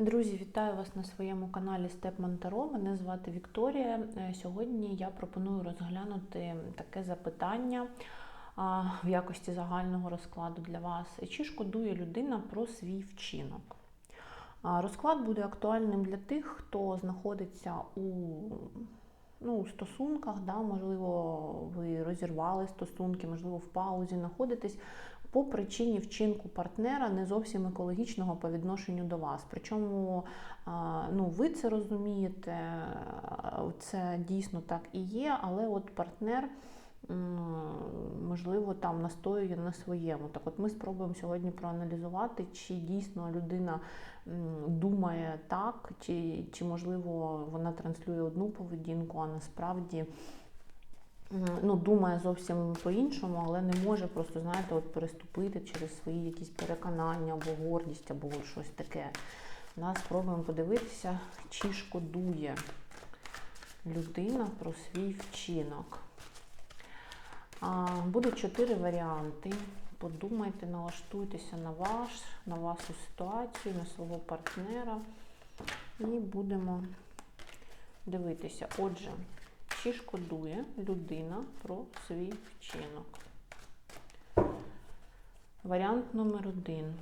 Друзі, вітаю вас на своєму каналі Степ Монтаро. Мене звати Вікторія. Е, Сьогодні я пропоную розглянути таке запитання в якості загального розкладу для вас. Чи шкодує людина про свій вчинок? Розклад буде актуальним для тих, хто знаходиться у ну, стосунках, да, можливо, ви розірвали стосунки, можливо, в паузі знаходитесь по причині вчинку партнера не зовсім екологічного по відношенню до вас. Причому ну, ви це розумієте, це дійсно так і є, але от партнер. Можливо, там настоює на своєму. Так, от ми спробуємо сьогодні проаналізувати, чи дійсно людина думає так, чи, чи можливо вона транслює одну поведінку, а насправді ну, думає зовсім по-іншому, але не може просто, знаєте, от переступити через свої якісь переконання або гордість, або от щось таке. Да, спробуємо подивитися, чи шкодує людина про свій вчинок. Буде чотири варіанти. Подумайте, налаштуйтеся на ваш, на вашу ситуацію, на свого партнера. І будемо дивитися. Отже, чи шкодує людина про свій вчинок? Варіант номер один.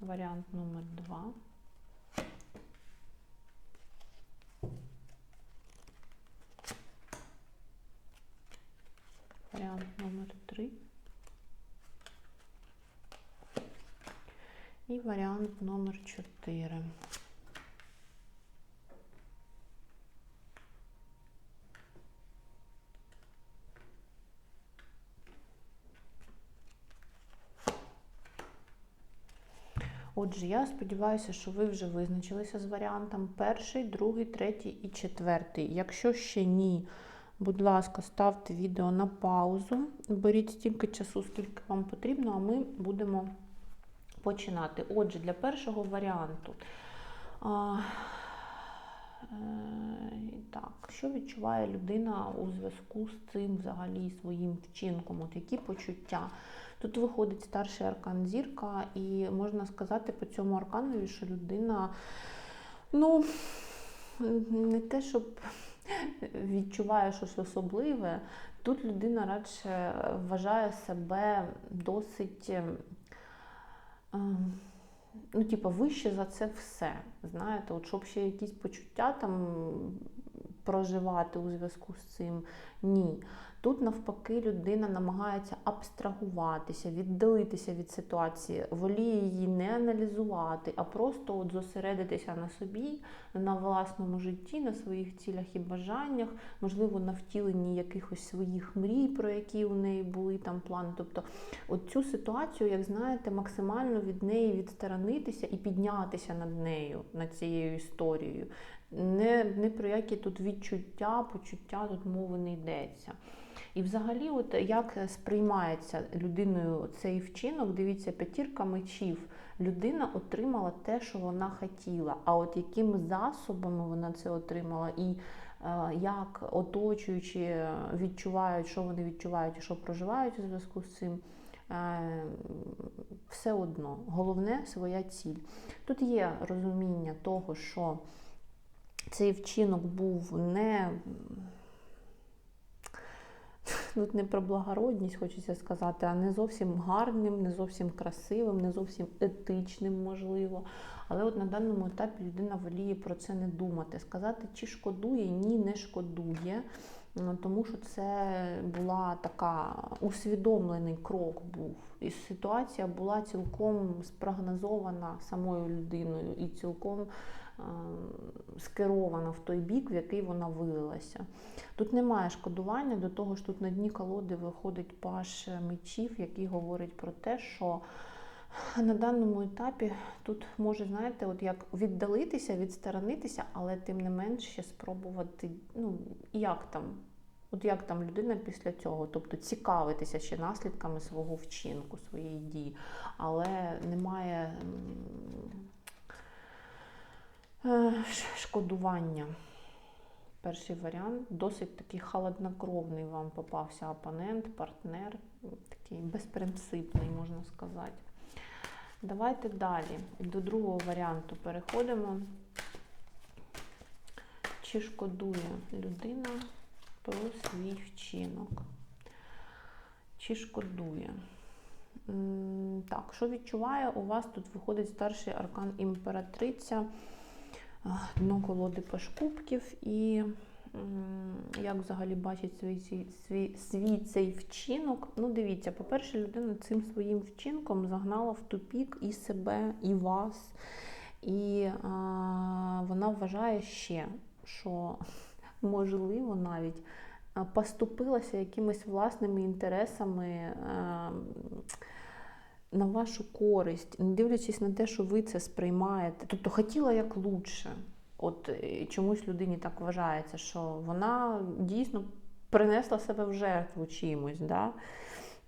Варіант номер два. Варіант номер 3. І варіант номер 4. Отже, я сподіваюся, що ви вже визначилися з варіантом перший, другий, третій і четвертий. Якщо ще ні, Будь ласка, ставте відео на паузу, беріть стільки часу, скільки вам потрібно, а ми будемо починати. Отже, для першого варіанту. А, е, так, що відчуває людина у зв'язку з цим взагалі своїм вчинком? От які почуття? Тут виходить старший аркан зірка, і можна сказати по цьому арканові, що людина, ну, не те, щоб відчуває щось особливе, тут людина радше вважає себе досить, ну, типу, вище за це все. Знаєте, от щоб ще якісь почуття там проживати у зв'язку з цим, ні. Тут, навпаки, людина намагається абстрагуватися, віддалитися від ситуації, воліє її не аналізувати, а просто от зосередитися на собі, на власному житті, на своїх цілях і бажаннях, можливо, на втіленні якихось своїх мрій, про які у неї були там плани. Тобто, от цю ситуацію, як знаєте, максимально від неї відсторонитися і піднятися над нею, над цією історією. Не, не про які тут відчуття, почуття тут мови не йдеться. І взагалі, от як сприймається людиною цей вчинок, дивіться, п'ятірка мечів. Людина отримала те, що вона хотіла. А от якими засобами вона це отримала, і е, як оточуючи, відчувають, що вони відчувають і що проживають у зв'язку з цим. Е, все одно, головне своя ціль. Тут є розуміння того, що цей вчинок був не тут не про благородність, хочеться сказати, а не зовсім гарним, не зовсім красивим, не зовсім етичним, можливо. Але от на даному етапі людина воліє про це не думати. Сказати, чи шкодує, ні, не шкодує. Тому що це була така усвідомлений крок був. І ситуація була цілком спрогнозована самою людиною і цілком скерована в той бік, в який вона вилилася. Тут немає шкодування до того, що тут на дні колоди виходить паш мечів, який говорить про те, що на даному етапі тут може, знаєте, от як віддалитися, відсторонитися, але тим не менше спробувати, ну, як там. От як там людина після цього, тобто цікавитися ще наслідками свого вчинку, своєї дії, але немає Е, шкодування. Перший варіант досить такий холоднокровний вам попався опонент, партнер, такий безпринципний, можна сказати. Давайте далі до другого варіанту переходимо. Чи шкодує людина про свій вчинок? Чи шкодує? Так, що відчуває? У вас тут виходить старший аркан імператриця, дно колоди паш кубків і як взагалі бачить свій, свій, свій, цей вчинок. Ну, дивіться, по-перше, людина цим своїм вчинком загнала в тупік і себе, і вас. І а, вона вважає ще, що можливо навіть поступилася якимись власними інтересами. а, на вашу користь, не дивлячись на те, що ви це сприймаєте. Тобто хотіла як лучше. От е, чомусь людині так вважається, що вона дійсно принесла себе в жертву чимось. Да?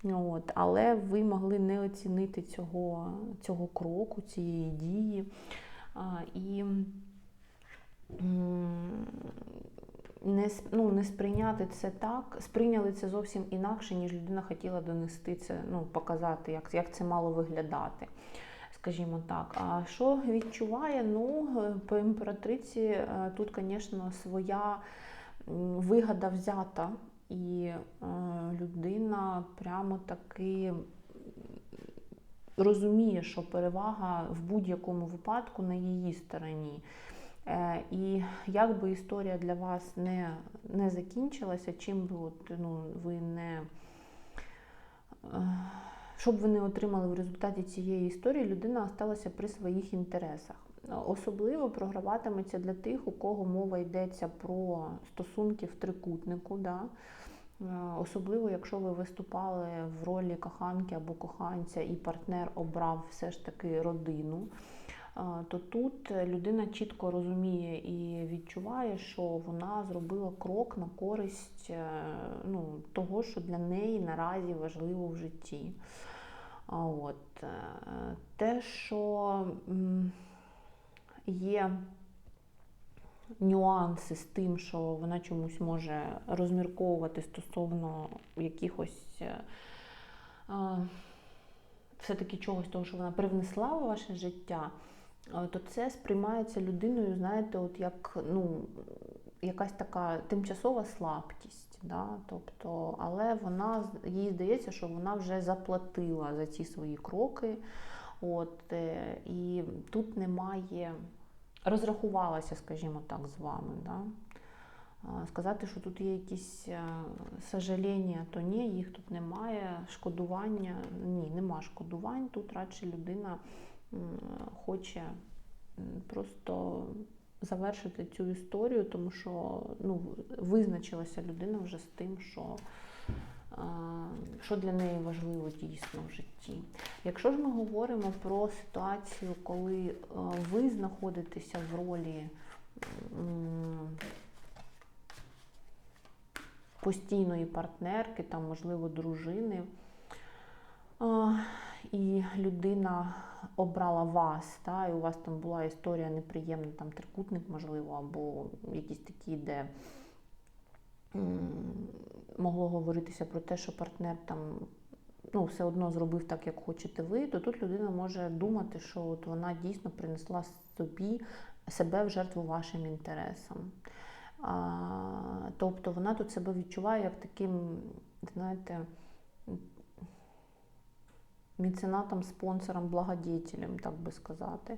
От, але ви могли не оцінити цього, цього кроку, цієї дії. А, і не, ну, не сприйняти це так, сприйняли це зовсім інакше, ніж людина хотіла донести це, ну, показати, як, як це мало виглядати. Скажімо так, а що відчуває? Ну, е, по імператриці е, тут, звісно, своя вигода взята, і е, людина прямо таки розуміє, що перевага в будь-якому випадку на її стороні. Е, І як би історія для вас не, не закінчилася, чим би от, ну, ви не. е, Що б ви не отримали в результаті цієї історії, людина осталася при своїх інтересах. Особливо програватиметься для тих, у кого мова йдеться про стосунки в трикутнику. Да? Е, Особливо, якщо ви виступали в ролі коханки або коханця, і партнер обрав все ж таки родину, то тут людина чітко розуміє і відчуває, що вона зробила крок на користь е, ну, того, що для неї наразі важливо в житті. От. е, Те, що є нюанси з тим, що вона чомусь може розмірковувати стосовно якихось е, все-таки чогось того, що вона привнесла у ваше життя, то це сприймається людиною, знаєте, от як ну, якась така тимчасова слабкість. Да? Тобто, але вона їй здається, що вона вже заплатила за ці свої кроки. От, е, і тут немає розрахувалася, скажімо так, з вами. Да? Сказати, що тут є якісь е, сожаління, то ні, їх тут немає. Шкодування, ні, нема шкодувань. Тут радше людина хоче просто завершити цю історію, тому що ну, визначилася людина вже з тим, що, що для неї важливо дійсно в житті. Якщо ж ми говоримо про ситуацію, коли е, ви знаходитеся в ролі постійної партнерки, там, можливо, дружини, і людина обрала вас, та, і у вас там була історія неприємна, там трикутник, можливо, або якісь такі, де могло говоритися про те, що партнер там ну, все одно зробив так, як хочете ви, то тут людина може думати, що от вона дійсно принесла собі себе в жертву вашим інтересам. А, тобто вона тут себе відчуває як таким, знаєте, меценатом, спонсором, благодетелем, так би сказати.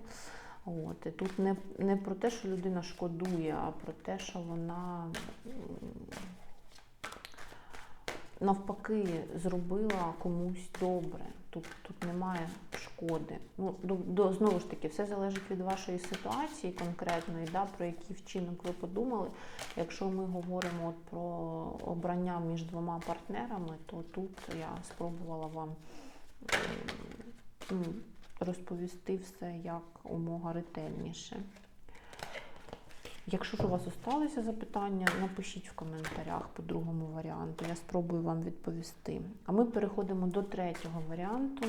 От. І тут не, не про те, що людина шкодує, а про те, що вона навпаки зробила комусь добре. Тут, тут немає шкоди. Ну, до, до, знову ж таки, все залежить від вашої ситуації конкретної, да, про який вчинок ви подумали. Якщо ми говоримо от про обрання між двома партнерами, то тут я спробувала вам розповісти все як умога ретельніше. Якщо ж у вас осталися запитання, напишіть в коментарях по другому варіанту. Я спробую вам відповісти. А ми переходимо до третього варіанту.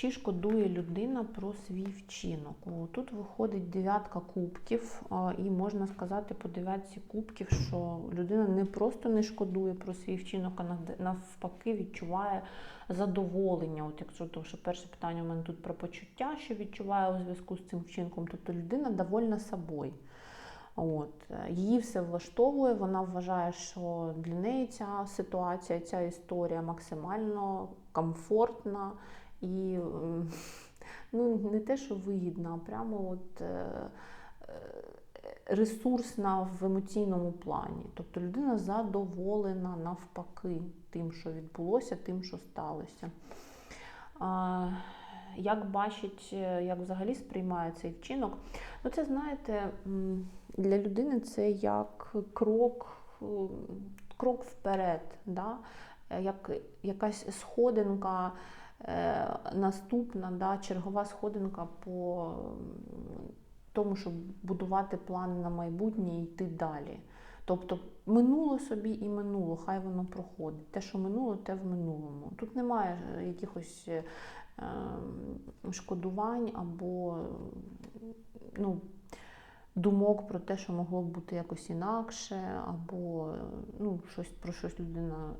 Чи шкодує людина про свій вчинок? Тут виходить дев'ятка кубків, і можна сказати по дев'ятці кубків, що людина не просто не шкодує про свій вчинок, а навпаки відчуває задоволення. От якщо то, що перше питання у мене тут про почуття, що відчуває у зв'язку з цим вчинком, тобто людина довольна собою. От. Її все влаштовує, вона вважає, що для неї ця ситуація, ця історія максимально комфортна і ну, не те, що вигідна, а прямо от, е, е, ресурсна в емоційному плані. Тобто людина задоволена навпаки тим, що відбулося, тим, що сталося. Як бачить, е, як взагалі сприймає цей вчинок, ну це знаєте, для людини це як крок, е, крок вперед, да? Е, як якась сходинка е, наступна, да? чергова сходинка по тому, щоб будувати плани на майбутнє і йти далі. Тобто минуло собі і минуло, хай воно проходить. Те, що минуло, те в минулому. Тут немає е, якихось е, ем, шкодувань або ну, думок про те, що могло б бути якось інакше, або ну, щось про щось людина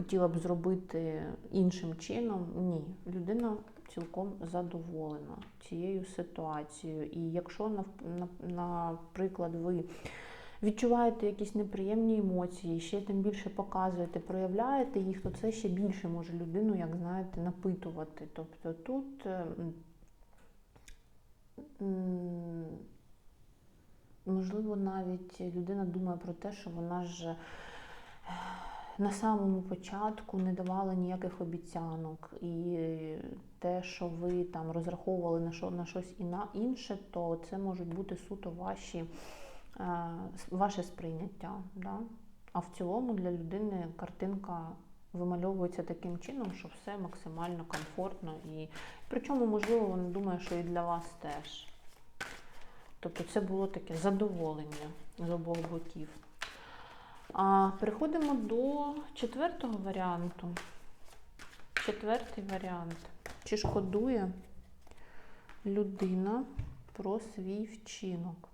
хотіла б зробити іншим чином. Ні, людина цілком задоволена цією ситуацією. І якщо, наприклад, ви відчуваєте якісь неприємні емоції, ще тим більше показуєте, проявляєте їх, то це ще більше може людину, як знаєте, напитувати. Тобто тут е, можливо навіть людина думає про те, що вона ж на самому початку не давала ніяких обіцянок, і те, що ви там розраховували на що на щось іна- інше, то це можуть бути суто ваші, е, ваше сприйняття. Да? А в цілому для людини картинка вимальовується таким чином, що все максимально комфортно і причому, можливо, вона думає, що і для вас теж. Тобто це було таке задоволення з обох боків. А переходимо до четвертого варіанту. Четвертий варіант. Чи шкодує людина про свій вчинок?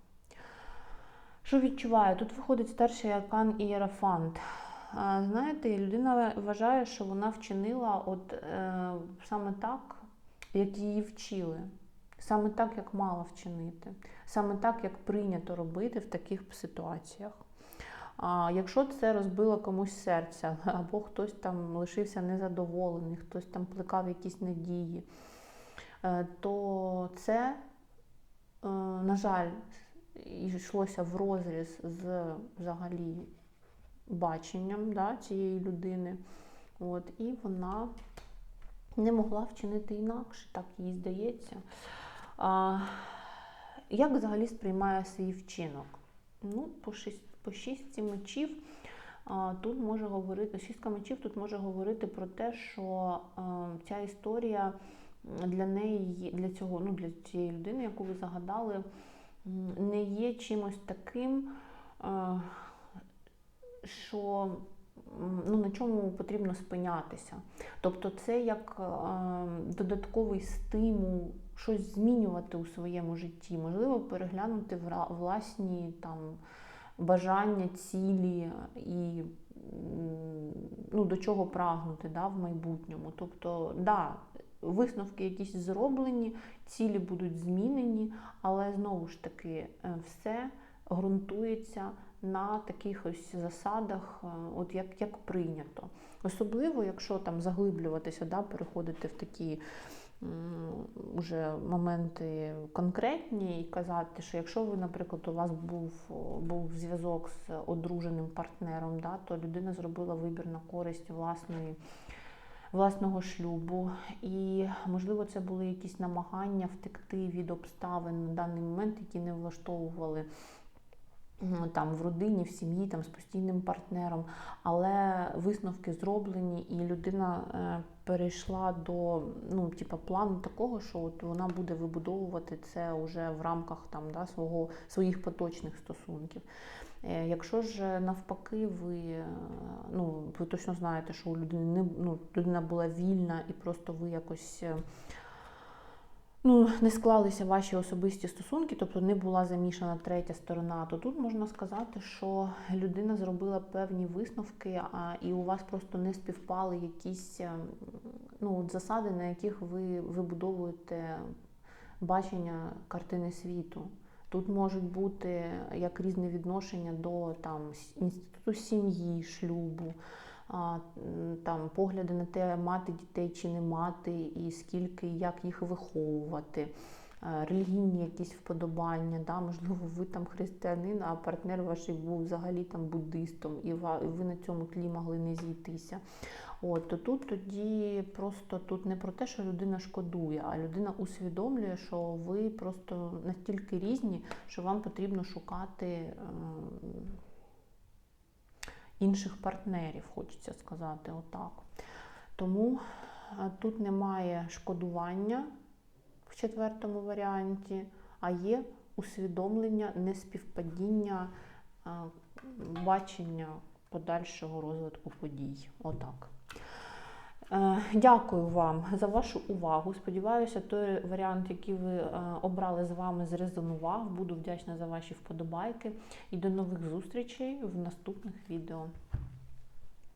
Що відчуває? Тут виходить старший аркан Ієрофант. А, Знаєте, людина вважає, що вона вчинила от е, саме так, як її вчили, саме так, як мала вчинити, саме так, як прийнято робити в таких ситуаціях. А якщо це розбило комусь серце, або хтось там лишився незадоволений, хтось там плекав якісь надії, е, то це, е, на жаль, йшлося в розріз з взагалі баченням да, цієї людини. От, і вона не могла вчинити інакше, так їй здається. А, як взагалі сприймає свій вчинок? Ну, по, шість, по шістці мечів тут може говорити, шістка мечів тут може говорити про те, що ця історія для неї, для цього, ну, для цієї людини, яку ви загадали, не є чимось таким, що ну, на чому потрібно спинятися. Тобто це як додатковий стимул щось змінювати у своєму житті, можливо, переглянути власні там, бажання, цілі і ну, до чого прагнути да, в майбутньому. Тобто, да, висновки якісь зроблені, цілі будуть змінені, але знову ж таки е, все ґрунтується на таких ось засадах, е, от як, як прийнято. Особливо, якщо там заглиблюватися, да, переходити в такі м, уже моменти конкретні і казати, що якщо ви, наприклад, у вас був, був зв'язок з одруженим партнером, да, то людина зробила вибір на користь власної. Власного шлюбу, і можливо, це були якісь намагання втекти від обставин на даний момент, які не влаштовували там в родині, в сім'ї, там з постійним партнером, але висновки зроблені, і людина е, перейшла до ну, типу, плану такого, що от вона буде вибудовувати це вже в рамках там, да, свого, своїх поточних стосунків. Е, Якщо ж навпаки ви е, ну, ви точно знаєте, що у людини не ну, людина була вільна і просто ви якось. Ну, не склалися ваші особисті стосунки, тобто не була замішана третя сторона, то тут можна сказати, що людина зробила певні висновки, а і у вас просто не співпали якісь е, ну, от засади, на яких ви вибудовуєте бачення картини світу. Тут можуть бути як різне відношення до там інституту сім'ї, шлюбу, там погляди на те, мати дітей чи не мати, і скільки, як їх виховувати. е, Релігійні якісь вподобання, да, можливо, ви там християнин, а партнер ваш був взагалі там буддистом, і ви на цьому тлі могли не зійтися. От, то тут тоді просто тут не про те, що людина шкодує, а людина усвідомлює, що ви просто настільки різні, що вам потрібно шукати е, інших партнерів, хочеться сказати отак. Тому е, тут немає шкодування в четвертому варіанті, а є усвідомлення неспівпадіння е, бачення подальшого розвитку подій. Отак. Е, Дякую вам за вашу увагу. Сподіваюся, той варіант, який ви е, обрали з вами, зрезонував. Буду вдячна за ваші вподобайки і до нових зустрічей в наступних відео.